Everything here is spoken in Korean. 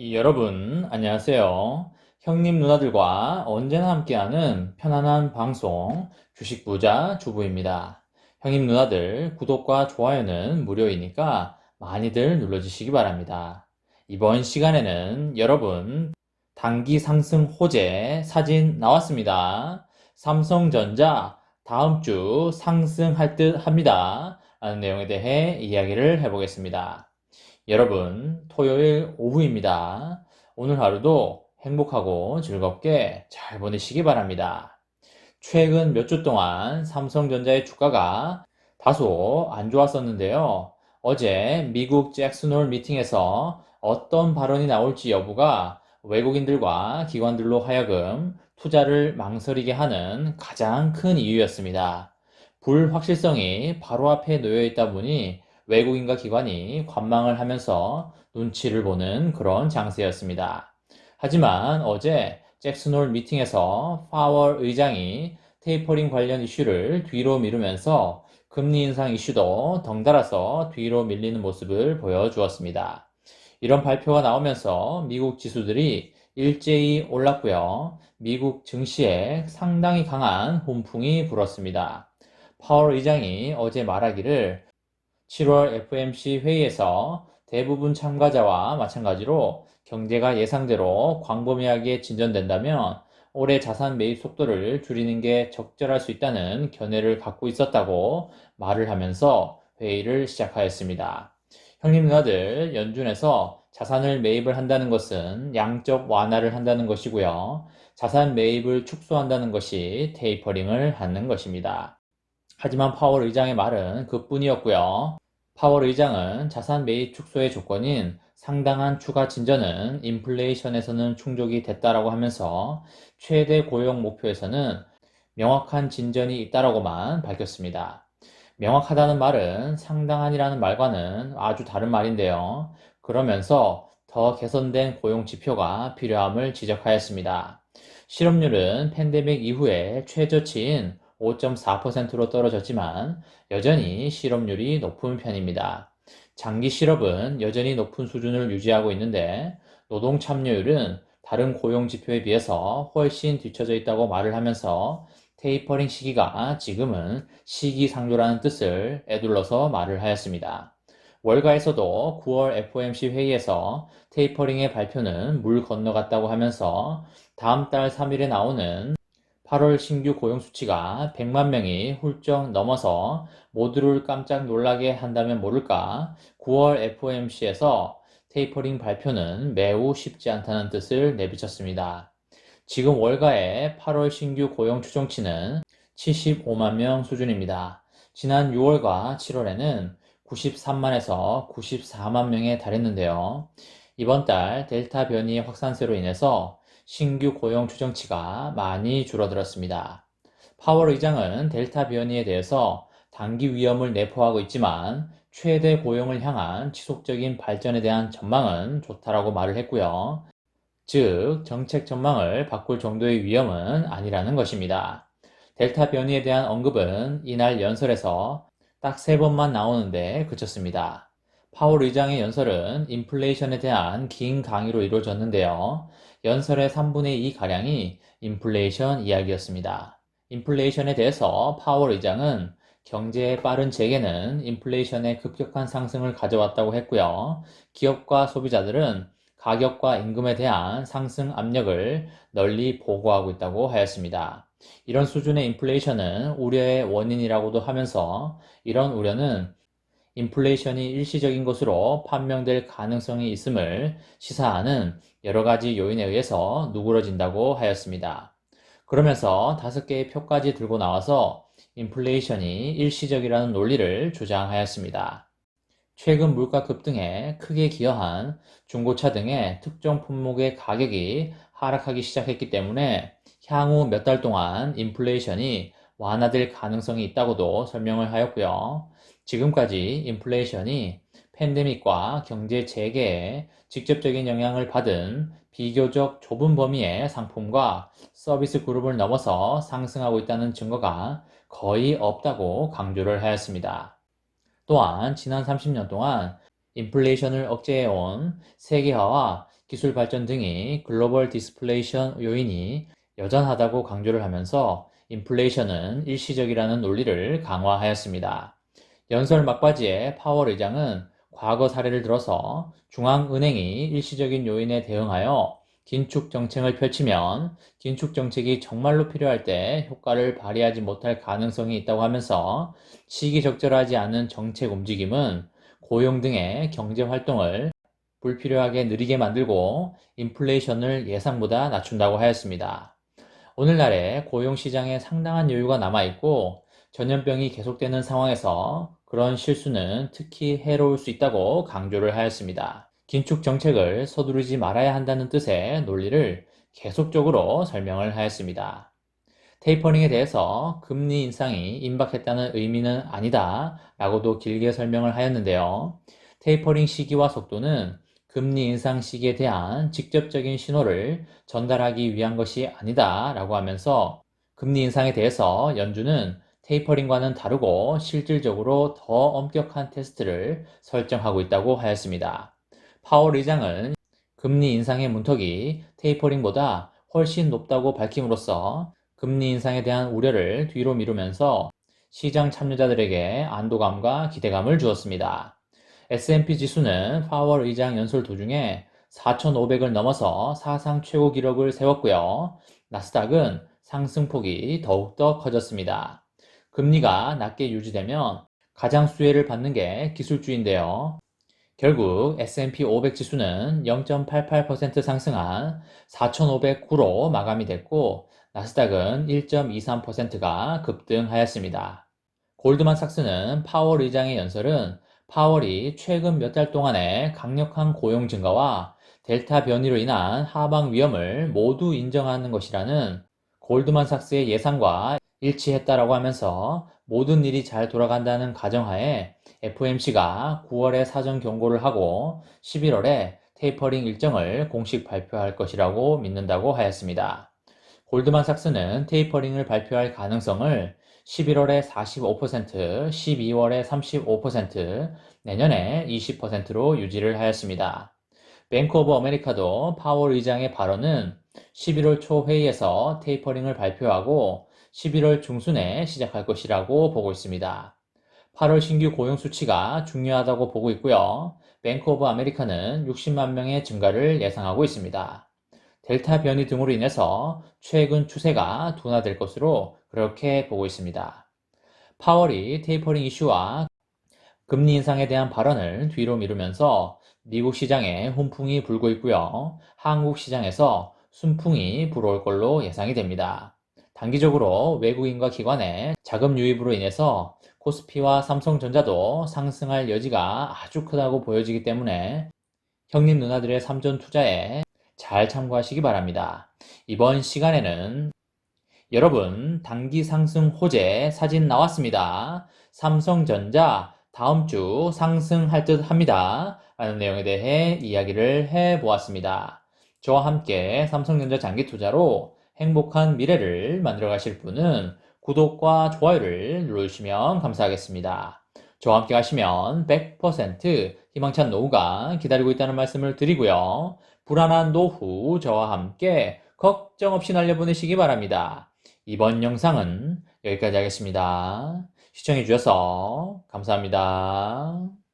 이, 여러분, 안녕하세요. 형님 누나들과 언제나 함께하는 편안한 방송, 주식 부자 주부입니다. 형님 누나들, 구독과 좋아요는 무료이니까 많이들 눌러주시기 바랍니다. 이번 시간에는 여러분, 단기 상승 호재 사진 나왔습니다. 삼성전자 다음 주 상승할 듯 합니다. 라는 내용에 대해 이야기를 해보겠습니다. 여러분, 토요일 오후입니다. 오늘 하루도 행복하고 즐겁게 잘 보내시기 바랍니다. 최근 몇 주 동안 삼성전자의 주가가 다소 안 좋았었는데요. 어제 미국 잭슨홀 미팅에서 어떤 발언이 나올지 여부가 외국인들과 기관들로 하여금 투자를 망설이게 하는 가장 큰 이유였습니다. 불확실성이 바로 앞에 놓여 있다 보니 외국인과 기관이 관망을 하면서 눈치를 보는 그런 장세였습니다. 하지만 어제 잭슨홀 미팅에서 파월 의장이 테이퍼링 관련 이슈를 뒤로 미루면서 금리 인상 이슈도 덩달아서 뒤로 밀리는 모습을 보여주었습니다. 이런 발표가 나오면서 미국 지수들이 일제히 올랐고요. 미국 증시에 상당히 강한 훈풍이 불었습니다. 파월 의장이 어제 말하기를 7월 FMC 회의에서 대부분 참가자와 마찬가지로 경제가 예상대로 광범위하게 진전된다면 올해 자산 매입 속도를 줄이는 게 적절할 수 있다는 견해를 갖고 있었다고 말을 하면서 회의를 시작하였습니다. 형님 누나들 연준에서 자산을 매입을 한다는 것은 양적 완화를 한다는 것이고요. 자산 매입을 축소한다는 것이 테이퍼링을 하는 것입니다. 하지만 파월 의장의 말은 그뿐이었고요. 파월 의장은 자산 매입 축소의 조건인 상당한 추가 진전은 인플레이션에서는 충족이 됐다라고 하면서 최대 고용 목표에서는 명확한 진전이 있다라고만 밝혔습니다. 명확하다는 말은 상당한이라는 말과는 아주 다른 말인데요. 그러면서 더 개선된 고용 지표가 필요함을 지적하였습니다. 실업률은 팬데믹 이후에 최저치인 5.4%로 떨어졌지만 여전히 실업률이 높은 편입니다. 장기 실업은 여전히 높은 수준을 유지하고 있는데 노동 참여율은 다른 고용 지표에 비해서 훨씬 뒤처져 있다고 말을 하면서 테이퍼링 시기가 지금은 시기상조라는 뜻을 애둘러서 말을 하였습니다. 월가에서도 9월 FOMC 회의에서 테이퍼링의 발표는 물 건너갔다고 하면서 다음 달 3일에 나오는 8월 신규 고용 수치가 100만 명이 훌쩍 넘어서 모두를 깜짝 놀라게 한다면 모를까 9월 FOMC에서 테이퍼링 발표는 매우 쉽지 않다는 뜻을 내비쳤습니다. 지금 월가의 8월 신규 고용 추정치는 75만 명 수준입니다. 지난 6월과 7월에는 93만에서 94만 명에 달했는데요. 이번 달 델타 변이의 확산세로 인해서 신규 고용 추정치가 많이 줄어들었습니다. 파월 의장은 델타 변이에 대해서 단기 위험을 내포하고 있지만 최대 고용을 향한 지속적인 발전에 대한 전망은 좋다라고 말을 했고요. 즉, 정책 전망을 바꿀 정도의 위험은 아니라는 것입니다. 델타 변이에 대한 언급은 이날 연설에서 딱 세 번만 나오는데 그쳤습니다. 파월 의장의 연설은 인플레이션에 대한 긴 강의로 이루어졌는데요. 연설의 3분의 2 가량이 인플레이션 이야기였습니다. 인플레이션에 대해서 파월 의장은 경제의 빠른 재개는 인플레이션의 급격한 상승을 가져왔다고 했고요. 기업과 소비자들은 가격과 임금에 대한 상승 압력을 널리 보고하고 있다고 하였습니다. 이런 수준의 인플레이션은 우려의 원인이라고도 하면서 이런 우려는 인플레이션이 일시적인 것으로 판명될 가능성이 있음을 시사하는 여러 가지 요인에 의해서 누그러진다고 하였습니다. 그러면서 다섯 개의 표까지 들고 나와서 인플레이션이 일시적이라는 논리를 주장하였습니다. 최근 물가 급등에 크게 기여한 중고차 등의 특정 품목의 가격이 하락하기 시작했기 때문에 향후 몇 달 동안 인플레이션이 완화될 가능성이 있다고도 설명을 하였고요. 지금까지 인플레이션이 팬데믹과 경제 재개에 직접적인 영향을 받은 비교적 좁은 범위의 상품과 서비스 그룹을 넘어서 상승하고 있다는 증거가 거의 없다고 강조를 하였습니다. 또한 지난 30년 동안 인플레이션을 억제해온 세계화와 기술 발전 등이 글로벌 디스플레이션 요인이 여전하다고 강조를 하면서 인플레이션은 일시적이라는 논리를 강화하였습니다. 연설 막바지에 파월 의장은 과거 사례를 들어서 중앙은행이 일시적인 요인에 대응하여 긴축 정책을 펼치면 긴축 정책이 정말로 필요할 때 효과를 발휘하지 못할 가능성이 있다고 하면서 시기적절하지 않은 정책 움직임은 고용 등의 경제 활동을 불필요하게 느리게 만들고 인플레이션을 예상보다 낮춘다고 하였습니다. 오늘날의 고용 시장에 상당한 여유가 남아 있고 전염병이 계속되는 상황에서 그런 실수는 특히 해로울 수 있다고 강조를 하였습니다. 긴축 정책을 서두르지 말아야 한다는 뜻의 논리를 계속적으로 설명을 하였습니다. 테이퍼링에 대해서 금리 인상이 임박했다는 의미는 아니다 라고도 길게 설명을 하였는데요. 테이퍼링 시기와 속도는 금리 인상 시기에 대한 직접적인 신호를 전달하기 위한 것이 아니다 라고 하면서 금리 인상에 대해서 연준은 테이퍼링과는 다르고 실질적으로 더 엄격한 테스트를 설정하고 있다고 하였습니다. 파월 의장은 금리 인상의 문턱이 테이퍼링보다 훨씬 높다고 밝힘으로써 금리 인상에 대한 우려를 뒤로 미루면서 시장 참여자들에게 안도감과 기대감을 주었습니다. S&P 지수는 파월 의장 연설 도중에 4,500을 넘어서 사상 최고 기록을 세웠고요. 나스닥은 상승폭이 더욱더 커졌습니다. 금리가 낮게 유지되면 가장 수혜를 받는 게 기술주인데요. 결국 S&P 500 지수는 0.88% 상승한 4,509로 마감이 됐고 나스닥은 1.23%가 급등하였습니다. 골드만삭스는 파월 의장의 연설은 파월이 최근 몇 달 동안의 강력한 고용 증가와 델타 변이로 인한 하방 위험을 모두 인정하는 것이라는 골드만삭스의 예상과 일치했다라고 하면서 모든 일이 잘 돌아간다는 가정하에 FOMC가 9월에 사전 경고를 하고 11월에 테이퍼링 일정을 공식 발표할 것이라고 믿는다고 하였습니다. 골드만삭스는 테이퍼링을 발표할 가능성을 11월에 45%, 12월에 35%, 내년에 20%로 유지를 하였습니다. 뱅크 오브 아메리카도 파월 의장의 발언은 11월 초 회의에서 테이퍼링을 발표하고 11월 중순에 시작할 것이라고 보고 있습니다. 8월 신규 고용 수치가 중요하다고 보고 있고요. 뱅크 오브 아메리카는 60만 명의 증가를 예상하고 있습니다. 델타 변이 등으로 인해서 최근 추세가 둔화될 것으로 그렇게 보고 있습니다. 파월이 테이퍼링 이슈와 금리 인상에 대한 발언을 뒤로 미루면서 미국 시장에 훈풍이 불고 있고요. 한국 시장에서 순풍이 불어올 걸로 예상이 됩니다. 단기적으로 외국인과 기관의 자금 유입으로 인해서 코스피와 삼성전자도 상승할 여지가 아주 크다고 보여지기 때문에 형님 누나들의 삼전 투자에 잘 참고하시기 바랍니다. 이번 시간에는 여러분 단기 상승 호재 사진 나왔습니다. 삼성전자 다음 주 상승할 듯 합니다. 라는 내용에 대해 이야기를 해 보았습니다. 저와 함께 삼성전자 장기 투자로 행복한 미래를 만들어 가실 분은 구독과 좋아요를 눌러주시면 감사하겠습니다. 저와 함께 하시면 100% 희망찬 노후가 기다리고 있다는 말씀을 드리고요. 불안한 노후 저와 함께 걱정 없이 날려보내시기 바랍니다. 이번 영상은 여기까지 하겠습니다. 시청해 주셔서 감사합니다.